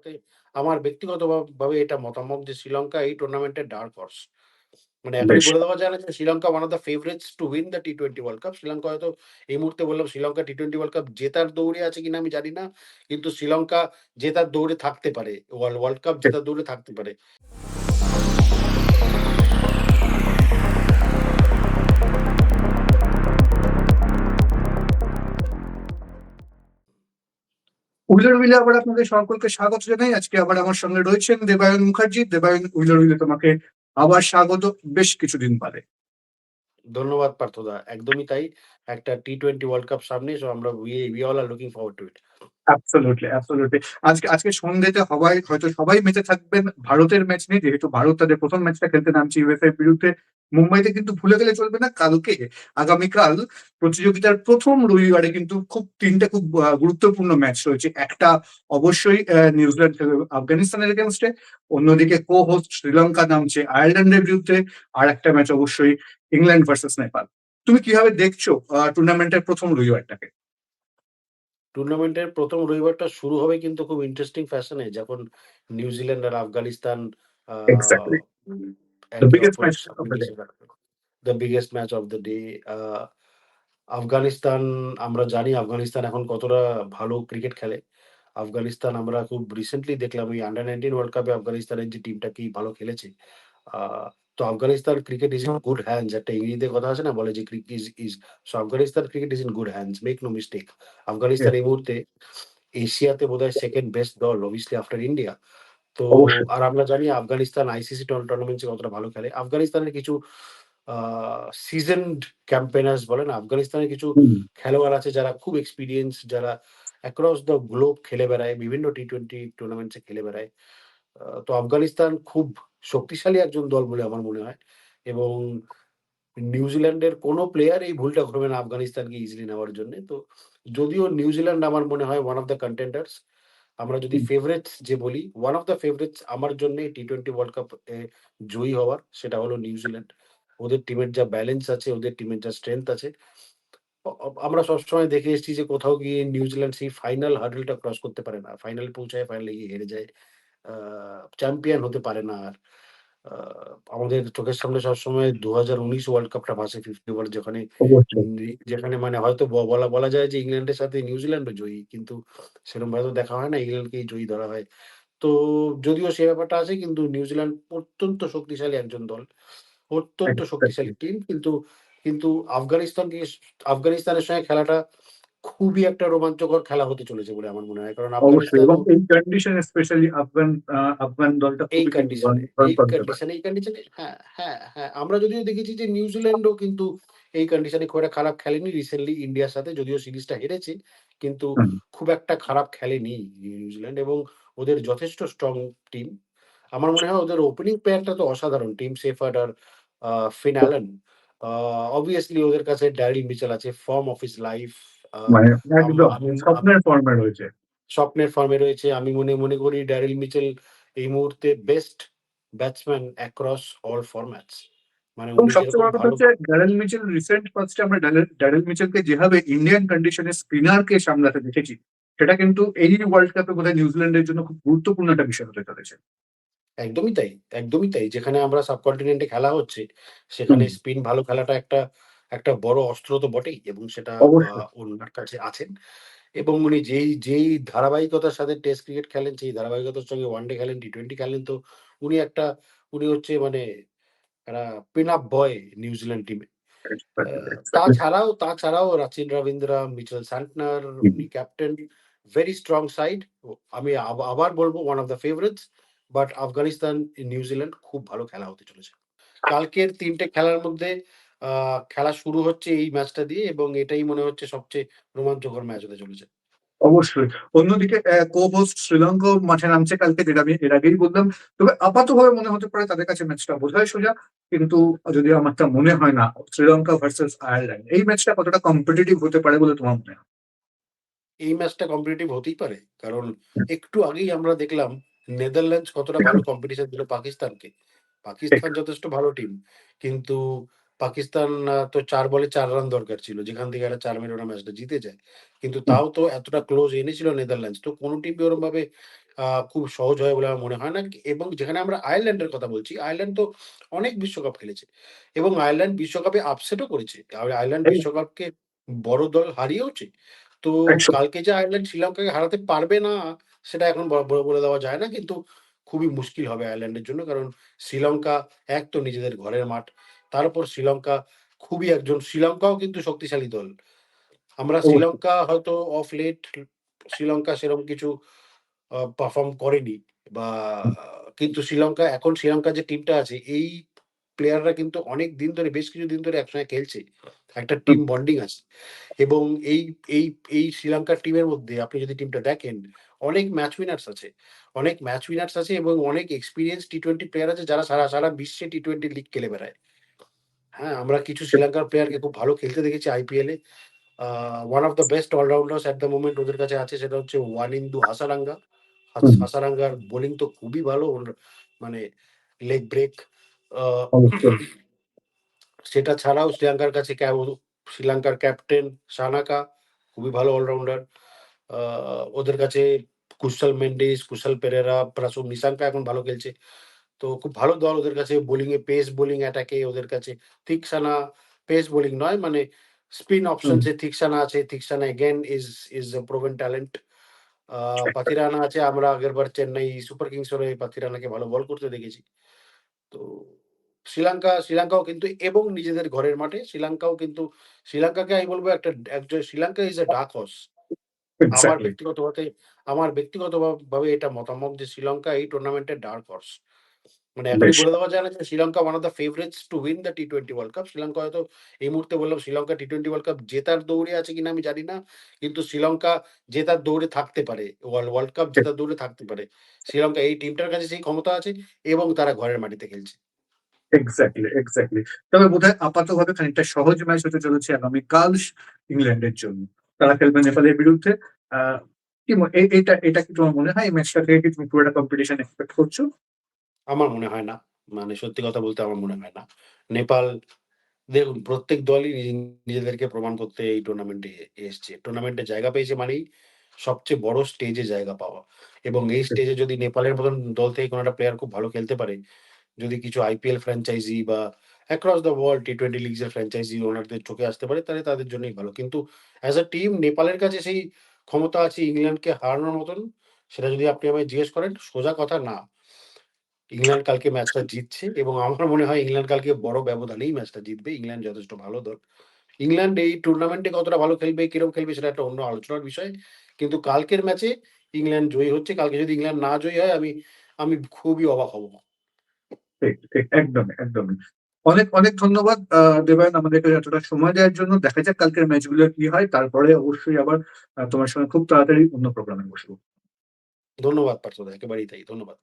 মতে আমার ব্যক্তিগত ভাবে এটা মতামত যে শ্রীলঙ্কা এই টুর্নামেন্টের ডার্ক হর্স। মানে এখনই বলে দেওয়া যায় না যে Sri Lanka one of the favourites to win the T twenty world cup. Sri Lanka হয়তো এই মুহূর্তে বললাম শ্রীলঙ্কা টি-টোয়েন্টি ওয়ার্ল্ড কাপ জেতার দৌড়ে আছে কিনা আমি জানি না। কিন্তু শ্রীলঙ্কা জেতার দৌড়ে থাকতে পারে। ওয়ার্ল্ড ওয়ার্ল্ড কাপ জেতার দৌড়ে থাকতে পারে। হুইলার উইলে আবার আপনাদের সকলকে স্বাগত জানাই। আজকে আবার আমার সঙ্গে রয়েছেন দেবায়ন মুখার্জি। দেবায়ন উইলর উইলে তোমাকে আবার স্বাগত বেশ কিছুদিন বাদে। ধন্যবাদ পার্থ পার্থদা। একদমই তাই। একটা টি-টোয়েন্টি ওয়ার্ল্ড কাপ সামনে সো আমরা we all are looking forward to it. Absolutely. আজকে আজকে সন্ধ্যেতে হবাই হয়তো সবাই মেতে থাকবেন ভারতের ম্যাচ নিয়ে। যেহেতু ভারত তাদের ১ম ম্যাচটা খেলতে নামছে ইউএসএ এর বিরুদ্ধে। মুম্বাইতে কিন্তু ভুলে গেলে চলবে না কালকে, আগামীকাল প্রতিযোগিতার প্রথম রবিবারে কিন্তু খুব ৩ টে খুব গুরুত্বপূর্ণ ম্যাচ রয়েছে। একটা অবশ্যই নিউজিল্যান্ড আফগানিস্তানের এগেইনস্ট এ। অন্যদিকে কো-হোস্ট শ্রীলঙ্কা নামছে আয়ারল্যান্ডের বিরুদ্ধে। আর একটা ম্যাচ অবশ্যই ইংল্যান্ড ভার্সাস নেপাল। তুমি কীভাবে দেখছ টুর্নামেন্টের প্রথম রবিবারটাকে? টুর্নামেন্টের ১ম রবিবারটা শুরু হবে কিন্তু খুব ইন্টারেস্টিং ফ্যাশন যখন New Zealand R Afghanistan the biggest match of the day. Afghanistan আমরা জানি আফগানিস্তান এখন কতটা ভালো ক্রিকেট খেলে। আফগানিস্তান আমরা খুব রিসেন্টলি দেখলাম এই আন্ডার 19 ওয়ার্ল্ড কাপে আফগানিস্তানের যে টিমটা কি ভালো খেলেছে। তো Afghanistan cricket is in good hands একটা ইংরেজিতে কথা আছে না বলে যে crick is is so Afghanistan cricket is in good hands make no mistake. Afghanistan এই মুহূর্তে এশিয়াতে বোধহয় সেকেন্ড বেস্ট দল obviously আফটার ইন্ডিয়া। তো আর আমরা জানি আফগানিস্তান আইসিসি টুর টুর্নামেন্টস কতটা ভালো খেলে। আফগানিস্তানের কিছু আ সিজনড ক্যাম্পেইনার্স বলে না আফগানিস্তানের কিছু খেলোয়াড় আছে যারা খুব এক্সপিরিয়েন্স যারা অ্যাক্রস দ্য গ্লোব খেলে বেড়ায়। বিভিন্ন টি-টোয়েন্টি টুর্নামেন্টস এ খেলে বেড়ায়। তো আফগানিস্তান খুব শক্তিশালী একজন দল বলে আমার মনে হয়। এবং নিউজিল্যান্ডের কোন প্লেয়ার এই ভুলটা করবে না আফগানিস্তানকে ইজিলি নেওয়ার জন্য তো যদিও নিউজিল্যান্ড আমার মনে হয় ওয়ান অফ দ্য কন্টেন্ডার্স আমরা যদি হুম। ফেভারিটস যে বলি ওয়ান অফ দ্য ফেভারিটস আমার জন্যে টি-টোয়েন্টি ওয়ার্ল্ড কাপ জয়ী হওয়ার সেটা হলো নিউজিল্যান্ড। ওদের টিমের যা ব্যালেন্স আছে, ওদের টিমের যা স্ট্রেংথ আছে। আমরা সবসময় দেখে এসেছি যে কোথাও গিয়ে নিউজিল্যান্ড সেই ফাইনাল হার্ডলটা ক্রস করতে পারে না। ফাইনাল পৌঁছায়, ফাইনালে গিয়ে হেরে যায়। চ্যাম্পিয়ন হতে পারে না আর। আমাদের চোখের সামনে সবসময় ২০১৯ ওয়ার্ল্ড কাপটা ভাসে 50 ওভার যেখানে যেখানে মানে হয়তো বলা বলা যায় যে ইংল্যান্ডের সাথে নিউজিল্যান্ডও জয়ী। কিন্তু সেরমভাবে তো দেখা হয় না। ইংল্যান্ডকেই জয়ী ধরা হয়। তো যদিও সে ব্যাপারটা আছে কিন্তু নিউজিল্যান্ড অত্যন্ত শক্তিশালী একজন দল। অত্যন্ত শক্তিশালী টিম কিন্তু কিন্তু আফগানিস্তানকে আফগানিস্তানের সঙ্গে খেলাটা খুবই একটা রোমাঞ্চকর খেলা হতে চলেছে বলে আমার মনে হয়। কারণ এই কন্ডিশন স্পেশালি আফগান আফগান দলটা এই। কন্ডিশনে, কন্ডিশনে হ্যাঁ, হ্যাঁ, হ্যাঁ। আমরা যদিও দেখেছি যে নিউজিল্যান্ডও কিন্তু এই কন্ডিশনে খুব একটা খারাপ খেলেনি রিসেন্টলি ইন্ডিয়ার সাথে যদিও সিরিজটা হেরেছে। কিন্তু খুব একটা খারাপ খেলেনি নিউজিল্যান্ড এবং ওদের যথেষ্ট স্ট্রং টিম। আমার মনে হয় ওদের ওপেনিং পেয়ারটা তো অসাধারণ। টিম শেফার্ড আর আ ফিন অ্যালেন। আ ওদের কাছে ড্যারিল মিচেল আছে ফর্ম অফ হিজ লাইফ। মানে একদম স্বপ্নের ফর্মে রয়েছে। স্বপ্নের ফর্মে রয়েছে। আমি মনে মনে করি ড্যারিল মিচেল এই মুহূর্তে best batsman across all formats. মানে এবং উনি সবচেয়ে বড় কথা হচ্ছে ড্যারেল মিচেল রিসেন্ট পাস্টে আমরা ড্যারেল ড্যারেল মিচেলকে যেভাবে ইন্ডিয়ান কন্ডিশনে স্পিনারকে সামলাতে দেখেছি, সেটা কিন্তু এই ওয়ার্ল্ড কাপে বোধহয় নিউজিল্যান্ডের জন্য খুব গুরুত্বপূর্ণ একটা বিষয় হতে চলেছে। একদমই তাই, একদমই তাই। যেখানে আমরা সাবকন্টিনেন্ট খেলা হচ্ছে, সেখানে স্পিন ভালো খেলাটা একটা একটা বড় অস্ত্র তো বটেই এবং সেটা ওনার কাছে আছেন। এবং উনি যেই যেই ধারাবাহিকতার সাথে টেস্ট ক্রিকেট খেলেন, সেই ধারাবাহিকতার সঙ্গে ওয়ানডে খেলেন, টি-টোয়েন্টি খেলেন তো উনি একটা উনি হচ্ছে মানে একটা পিন আপ বয় নিউজিল্যান্ড টিমে। তাছাড়াও তাছাড়াও রাচিন রবীন্দ্রা, মিচেল স্যান্টনার উনি ক্যাপ্টেন। Very strong side. আমি আবার বলব one of the favourites. But Afghanistan, New Zealand খুব ভালো খেলা হতে চলেছে। কালকের তিনটে খেলার মধ্যে আ খেলা শুরু হচ্ছে এই ম্যাচটা দিয়ে এবং এটাই মনে হচ্ছে সবচেয়ে রোমাঞ্চকর ম্যাচ হতে চলেছে। অবশ্যই। অন্যদিকে অ্যা শ্রীলঙ্কাও মাঠে নামছে কালকে যেটা আমি এর আগেই বললাম। তবে আপাতভাবে মনে হতে পারে তাদের কাছে ম্যাচটা বোধহয় সোজা। কিন্তু যদিও আমার তা মনে হয় না। Sri Lanka versus Ireland. এই ম্যাচটা কতটা কম্পিটিটিভ হতে পারে বলে তোমার মনে হয়? এই ম্যাচটা কম্পিটিটিভ হতেই পারে। কারণ একটু আগেই আমরা দেখলাম নেদারল্যান্ডস কতটা ভালো কম্পিটিশন দিল পাকিস্তানকে। পাকিস্তান যথেষ্ট ভালো টিম। কিন্তু পাকিস্তান তো ৪ বলে ৪ রান দরকার ছিল। যেখান থেকে ৪ মেরে ওরা ম্যাচটা জিতে যায়। কিন্তু তাও তো এতটা ক্লোজ এনেছিল নেদারল্যান্ডস। তো কোন টিমই ওরমভাবে আ খুব সহজ হবে বলে আমার মনে হয় না। এবং যেখানে আমরা আয়ারল্যান্ডের কথা বলছি, আয়ারল্যান্ড তো অনেক বিশ্বকাপ খেলেছে এবং আয়ারল্যান্ড বিশ্বকাপে আপসেটও করেছে। আয়ারল্যান্ড বিশ্বকাপকে বড় দল হারিয়েওছে। তো কালকে যে আয়ারল্যান্ড শ্রীলঙ্কাকে হারাতে পারবে না, সেটা এখন বলে দেওয়া যায় না। কিন্তু খুবই মুশকিল হবে আয়ারল্যান্ডের জন্য। কারণ শ্রীলঙ্কা এক তো নিজেদের ঘরের মাঠ। তার উপর শ্রীলঙ্কা খুবই একজন শ্রীলঙ্কাও কিন্তু শক্তিশালী দল। আমরা শ্রীলঙ্কা হয়তো অফ লেট শ্রীলঙ্কা সেরকম কিছু পারফর্ম করেনি বা কিন্তু শ্রীলঙ্কা এখন শ্রীলঙ্কার যে টিমটা আছে এই প্লেয়াররা কিন্তু অনেক দিন ধরে বেশ কিছু দিন ধরে একসঙ্গে খেলছে। একটা টিম বন্ডিং আছে। এবং এই এই এই শ্রীলঙ্কার টিমের মধ্যে আপনি যদি টিমটা দেখেন অনেক ম্যাচ উইনার্স আছে। অনেক ম্যাচ উইনার্স আছে এবং অনেক এক্সপিরিয়েন্স টি-টোয়েন্টি প্লেয়ার আছে যারা সারা, সারা বিশ্বে টি-টোয়েন্টি লিগ খেলে বেড়ায়। হ্যাঁ, আমরা কিছু শ্রীলঙ্কার প্লেয়ারকে খুব ভালো খেলতে দেখেছি আইপিএলে। One of the best allrounders at the moment ওদের কাছে আছে সেটা হচ্ছে ওয়ানিন্দু হাসারাঙ্গা। হাসারাঙ্গার বোলিং তো খুবই ভালো। মানে লেগ ব্রেক সেটা ছাড়াও শ্রীলঙ্কার কাছে শ্রীলঙ্কার ক্যাপ্টেন সানাকা খুবই ভালো অলরাউন্ডার। ওদের কাছে কুশল মেন্ডিস, কুশল পেরেরা, প্রাসুম নিশাঙ্কা এখন ভালো খেলছে। তো খুব ভালো দল ওদের কাছে বোলিং এ পেস বোলিং অ্যাটাক এ ওদের কাছে থিকসানা পেস বোলিং নয় মানে স্পিন হুম, অপশনস এ থিকসানা আছে। Theekshana again is is a proven talent. Uh Pathirana আছে। আমরা আগেরবার চেন্নাই সুপার কিংস হয়ে পাথিরানাকে ভালো বল করতে দেখেছি। তো শ্রীলঙ্কা শ্রীলঙ্কাও কিন্তু এবং নিজেদের ঘরের মাঠে শ্রীলঙ্কাও কিন্তু শ্রীলঙ্কাকে আমি বলব একটা একজন Sri Lanka is a dark horse. আমার। ব্যক্তিগতভাবে আমার ব্যক্তিগতভাবে ভাবে এটা মতামত যে শ্রীলঙ্কা এই টুর্নামেন্টের ডার্ক হর্স। মানে এখনই বলে দেওয়া যায় না যে Sri Lanka one of the favourites to win the T twenty world cup. Sri Lanka হয়তো এই মুহূর্তে বললাম শ্রীলঙ্কা টি-টোয়েন্টি ওয়ার্ল্ড কাপ জেতার দৌড়ে আছে কিনা আমি জানি না। কিন্তু শ্রীলঙ্কা জেতার দৌড়ে থাকতে পারে। ওয়ার্ল্ড ওয়ার্ল্ড কাপ জেতার দৌড়ে থাকতে পারে। শ্রীলঙ্কা এই টিমটার কাছে সেই ক্ষমতা আছে এবং তারা ঘরের মাটিতে খেলছে। Exactly, exactly. তবে বোধহয় আপাতভাবে খানিকটা সহজ ম্যাচ হতে চলেছে আগামীকাল ইংল্যান্ডের জন্য। তারা খেলবে নেপালের বিরুদ্ধে। এটা এটা কি তোমার মনে হয় এই ম্যাচটা থেকে কি তুমি পুরোটা কম্পিটিশন এক্সপেক্ট করছ? আমার মনে হয় না। মানে সত্যি কথা বলতে আমার মনে হয় না। নেপাল দেখুন প্রত্যেক দলই নিজেদেরকে প্রমাণ করতে এই টুর্নামেন্টে এসছে। টুর্নামেন্টে জায়গা পেয়েছে মানেই সবচেয়ে বড় স্টেজে জায়গা পাওয়া। এবং এই স্টেজে যদি নেপালের মতন দল থেকে কোনো একটা প্লেয়ার খুব ভালো খেলতে পারে, যদি কিছু আইপিএল ফ্র্যাঞ্চাইজি বা across the world T twenty leagues এর ফ্র্যাঞ্চাইজি ওনারদের চোখে আসতে পারে তাহলে তাদের জন্যই ভালো। কিন্তু অ্যাজ আ টিম নেপালের কাছে সেই ক্ষমতা আছে ইংল্যান্ডকে হারানোর মতন। সেটা যদি আপনি আমায় জিজ্ঞেস করেন সোজা কথা না। ইংল্যান্ড কালকে ম্যাচটা জিতছে এবং আমার মনে হয় ইংল্যান্ড কালকে বড় ব্যবধানেই ম্যাচটা জিতবে। ইংল্যান্ড যথেষ্ট ভালো দল। ইংল্যান্ড এই টুর্নামেন্টে কতটা ভালো খেলবে, কীরকম খেলবে সেটা একটা অন্য আলোচনার বিষয়। কিন্তু কালকের ম্যাচে ইংল্যান্ড জয়ী হচ্ছে। কালকে যদি ইংল্যান্ড না জয়ী হয় আমি আমি খুবই অবাক হব। একদমই, একদমই। অনেক, অনেক ধন্যবাদ দেবায়ন আমাদেরকে এতটা সময় দেওয়ার জন্য। দেখা যাক কালকের ম্যাচগুলো কি হয়। তারপরে অবশ্যই আবার তোমার সঙ্গে খুব তাড়াতাড়ি অন্য প্রোগ্রামে বসবো। ধন্যবাদ পার্থদা। একেবারেই তাই। ধন্যবাদ।